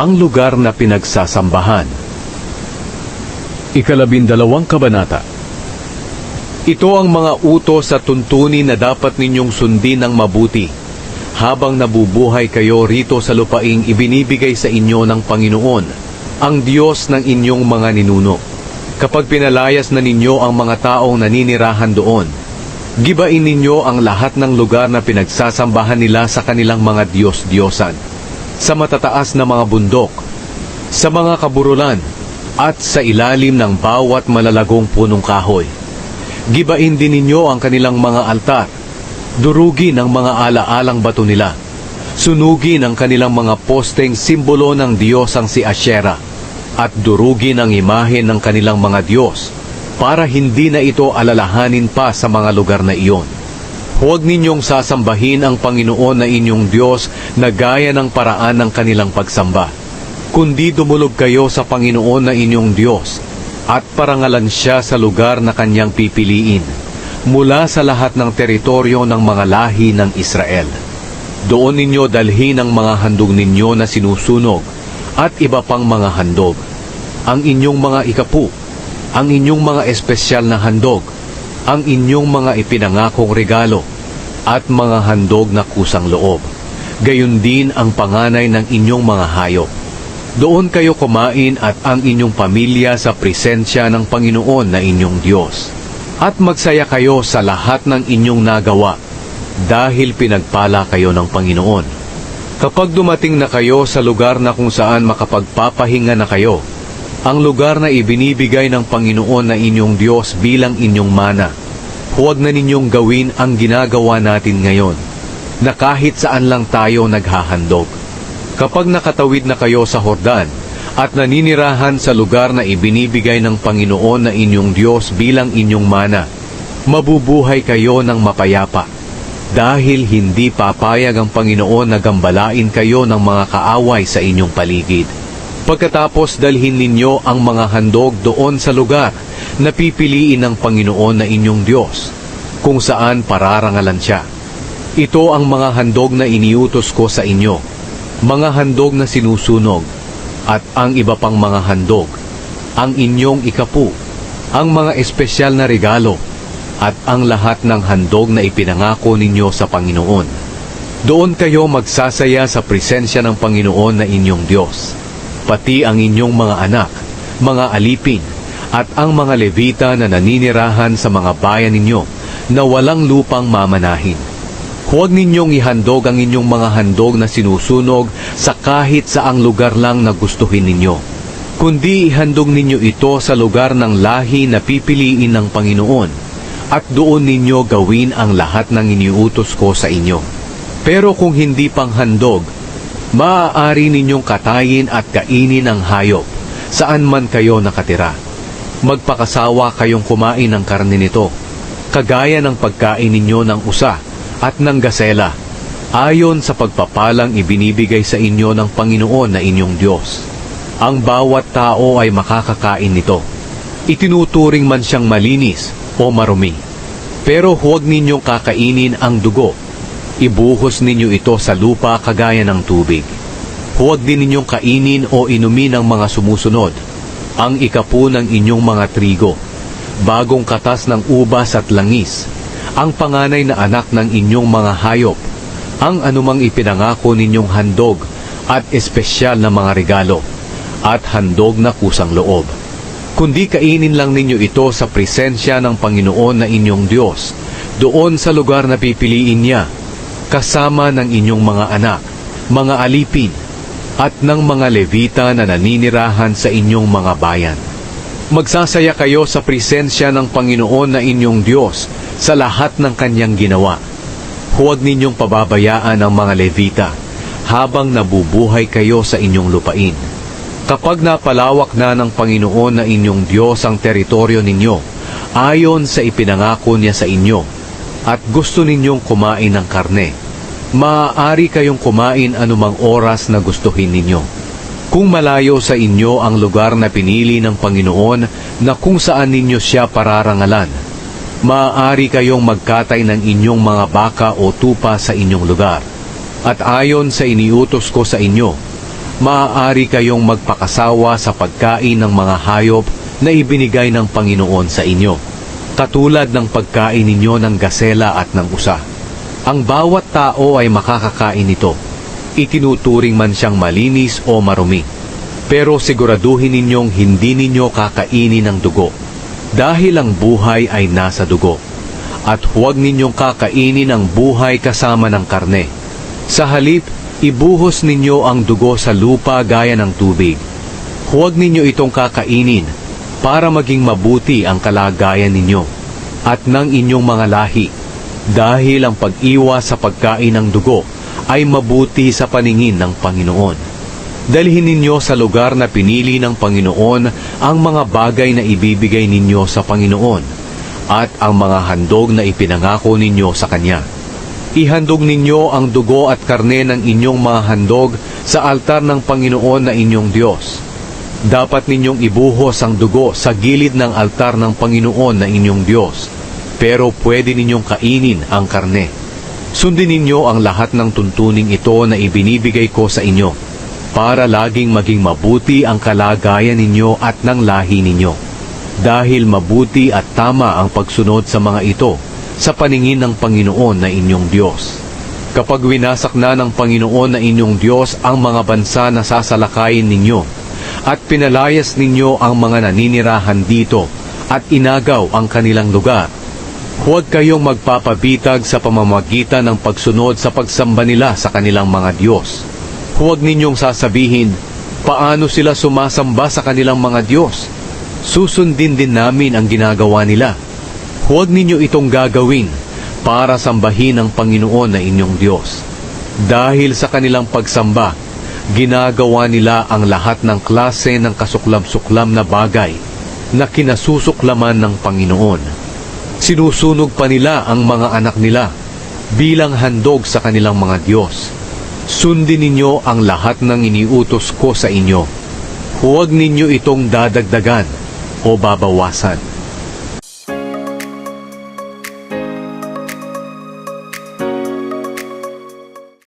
ang lugar na pinagsasambahan. Ikalabindalawang kabanata Ito ang mga utos sa tuntunin na dapat ninyong sundin ng mabuti habang nabubuhay kayo rito sa lupaing ibinibigay sa inyo ng Panginoon, ang Diyos ng inyong mga ninuno. Kapag pinalayas na ninyo ang mga taong naninirahan doon, gibain ninyo ang lahat ng lugar na pinagsasambahan nila sa kanilang mga Diyos-Diyosan, sa matataas na mga bundok, sa mga kaburulan, at sa ilalim ng bawat malalagong punong kahoy. Gibain din ninyo ang kanilang mga altar, durugin ang mga alaalang bato nila, sunugin ang kanilang mga posteng simbolo ng Diyos ang si Asherah, at durugin ang imahe ng kanilang mga Diyos, para hindi na ito alalahanin pa sa mga lugar na iyon. Huwag ninyong sasambahin ang Panginoon na inyong Diyos na gaya ng paraan ng kanilang pagsamba, kundi dumulog kayo sa Panginoon na inyong Diyos at parangalan siya sa lugar na kanyang pipiliin mula sa lahat ng teritoryo ng mga lahi ng Israel. Doon ninyo dalhin ang mga handog ninyo na sinusunog at iba pang mga handog, ang inyong mga ikapu, ang inyong mga espesyal na handog, ang inyong mga ipinangakong regalo, at mga handog na kusang loob. Gayon din ang panganay ng inyong mga hayop. Doon kayo kumain at ang inyong pamilya sa presensya ng Panginoon na inyong Diyos. At magsaya kayo sa lahat ng inyong nagawa dahil pinagpala kayo ng Panginoon. Kapag dumating na kayo sa lugar na kung saan makapagpapahinga na kayo, ang lugar na ibinibigay ng Panginoon na inyong Diyos bilang inyong mana, huwag na ninyong gawin ang ginagawa natin ngayon, na kahit saan lang tayo naghahandog. Kapag nakatawid na kayo sa Hordan at naninirahan sa lugar na ibinibigay ng Panginoon na inyong Diyos bilang inyong mana, mabubuhay kayo ng mapayapa. Dahil hindi papayag ang Panginoon na gambalain kayo ng mga kaaway sa inyong paligid. Pagkatapos dalhin ninyo ang mga handog doon sa lugar na pipiliin ng Panginoon na inyong Diyos, kung saan pararangalan siya. Ito ang mga handog na iniutos ko sa inyo, mga handog na sinusunog, at ang iba pang mga handog, ang inyong ikapu, ang mga espesyal na regalo, at ang lahat ng handog na ipinangako ninyo sa Panginoon. Doon kayo magsasaya sa presensya ng Panginoon na inyong Diyos, pati ang inyong mga anak, mga alipin, at ang mga levita na naninirahan sa mga bayan ninyo na walang lupang mamanahin. Huwag ninyong ihandog ang inyong mga handog na sinusunog sa kahit saang lugar lang na gustuhin ninyo, kundi ihandog ninyo ito sa lugar ng lahi na pipiliin ng Panginoon, at doon ninyo gawin ang lahat ng iniutos ko sa inyo. Pero kung hindi pang handog, maaari ninyong katayin at kainin ang hayop, saan man kayo nakatira. Magpakasawa kayong kumain ng karne nito, kagaya ng pagkain ninyo ng usa at ng gasela, ayon sa pagpapalang ibinibigay sa inyo ng Panginoon na inyong Diyos. Ang bawat tao ay makakakain nito. Itinuturing man siyang malinis o marumi. Pero huwag ninyong kakainin ang dugo. Ibuhos ninyo ito sa lupa kagaya ng tubig. Huwag din ninyong kainin o inumin ang mga sumusunod, ang ikapu ng inyong mga trigo, bagong katas ng ubas at langis, ang panganay na anak ng inyong mga hayop, ang anumang ipinangako ninyong handog at espesyal na mga regalo, at handog na kusang loob. Kundi kainin lang ninyo ito sa presensya ng Panginoon na inyong Diyos, doon sa lugar na pipiliin niya, kasama ng inyong mga anak, mga alipin, at ng mga levita na naninirahan sa inyong mga bayan. Magsasaya kayo sa presensya ng Panginoon na inyong Diyos sa lahat ng kanyang ginawa. Huwag ninyong pababayaan ang mga levita habang nabubuhay kayo sa inyong lupain. Kapag napalawak na ng Panginoon na inyong Diyos ang teritoryo ninyo, ayon sa ipinangako niya sa inyo, at gusto ninyong kumain ng karne, maaari kayong kumain anumang oras na gustuhin ninyo. Kung malayo sa inyo ang lugar na pinili ng Panginoon na kung saan ninyo siya pararangalan, maaari kayong magkatay ng inyong mga baka o tupa sa inyong lugar. At ayon sa iniutos ko sa inyo, maaari kayong magpakasawa sa pagkain ng mga hayop na ibinigay ng Panginoon sa inyo, katulad ng pagkain ninyo ng gasela at ng usa. Ang bawat tao ay makakakain nito, itinuturing man siyang malinis o marumi. Pero siguraduhin ninyong hindi ninyo kakainin ng dugo, dahil ang buhay ay nasa dugo. At huwag ninyong kakainin ang buhay kasama ng karne. Sa halip, ibuhos ninyo ang dugo sa lupa gaya ng tubig. Huwag ninyo itong kakainin para maging mabuti ang kalagayan ninyo at ng inyong mga lahi. Dahil ang pag-iwas sa pagkain ng dugo ay mabuti sa paningin ng Panginoon. Dalhin ninyo sa lugar na pinili ng Panginoon ang mga bagay na ibibigay ninyo sa Panginoon at ang mga handog na ipinangako ninyo sa Kanya. Ihandog ninyo ang dugo at karne ng inyong mga handog sa altar ng Panginoon na inyong Diyos. Dapat ninyong ibuhos ang dugo sa gilid ng altar ng Panginoon na inyong Diyos, pero pwede ninyong kainin ang karne. Sundin ninyo ang lahat ng tuntuning ito na ibinibigay ko sa inyo, para laging maging mabuti ang kalagayan ninyo at ng lahi ninyo. Dahil mabuti at tama ang pagsunod sa mga ito sa paningin ng Panginoon na inyong Diyos. Kapag winasak na ng Panginoon na inyong Diyos ang mga bansa na sasalakayin ninyo, at pinalayas ninyo ang mga naninirahan dito at inagaw ang kanilang lugar, huwag kayong magpapabitag sa pamamagitan ng pagsunod sa pagsamba nila sa kanilang mga Diyos. Huwag ninyong sasabihin, paano sila sumasamba sa kanilang mga Diyos? Susundin din namin ang ginagawa nila. Huwag ninyo itong gagawin para sambahin ang Panginoon na inyong Diyos. Dahil sa kanilang pagsamba, ginagawa nila ang lahat ng klase ng kasuklam-suklam na bagay na kinasusuklaman ng Panginoon. Sinusunog pa nila ang mga anak nila bilang handog sa kanilang mga Diyos. Sundin ninyo ang lahat ng iniutos ko sa inyo. Huwag ninyo itong dadagdagan o babawasan